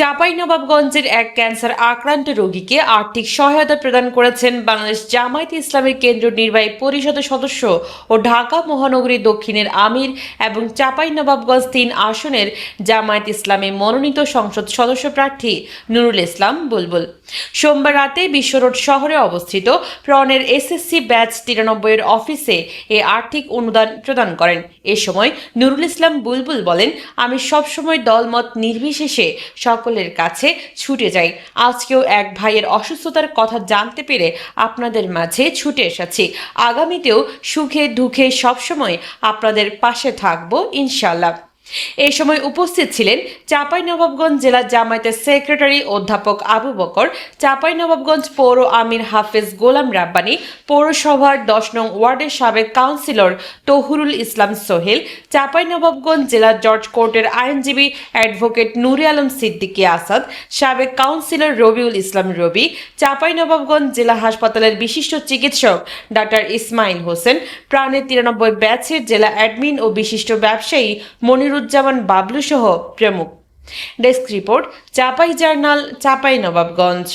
চাঁপাইনবাবগঞ্জের এক ক্যান্সার আক্রান্ত রোগীকে আর্থিক সহায়তা প্রদান করেছেন বাংলাদেশ জামায়াতে ইসলামের কেন্দ্র নির্বাহী পরিষদের সদস্য ও ঢাকা মহানগরী দক্ষিণের আমির এবং চাঁপাইনবাবগঞ্জ তিন আসনের জামায়াত ইসলামে মনোনীত সংসদ সদস্য প্রার্থী নুরুল ইসলাম বুলবুল। সোমবার রাতে বিশ্ব রোড শহরে অবস্থিত প্রণের এসএসসি ব্যাচ তিরানব্বই এর অফিসে এ আর্থিক অনুদান প্রদান করেন। এ সময় নুরুল ইসলাম বুলবুল বলেন, আমি সবসময় দলমত নির্বিশেষে সকলের কাছে ছুটে যাই। আজকেও এক ভাইয়ের অসুস্থতার কথা জানতে পেরে আপনাদের মাঝে ছুটে এসেছি। আগামীতেও সুখে দুঃখে সবসময় আপনাদের পাশে থাকব ইনশাল্লাহ এই সময় উপস্থিত ছিলেন চাঁপাইনবাবগঞ্জ জেলা জামায়াতের সেক্রেটারি অধ্যাপক আবু বকর, চাঁপাইনবাবগঞ্জ পৌর আমির হাফেজ গোলাম রাব্বানি, পৌরসভার দশ নং ওয়ার্ডের সাবেক কাউন্সিলর তহুরুল ইসলাম সোহেল, চাঁপাইনবাবগঞ্জ জেলা জর্জ কোর্টের আইনজীবী অ্যাডভোকেট নুরে আলম সিদ্দিকী আসাদ, সাবেক কাউন্সিলর রবিউল ইসলাম রবি, চাঁপাইনবাবগঞ্জ জেলা হাসপাতালের বিশিষ্ট চিকিৎসক ডাক্তার ইসমাইল হোসেন, প্রাণের তিরানব্বই ব্যাচের জেলা অ্যাডমিন ও বিশিষ্ট ব্যবসায়ী মনিরুজ্জামান বাবলু সহ প্রমুখ। Desk report Chapai journal Chapai Nawabganj.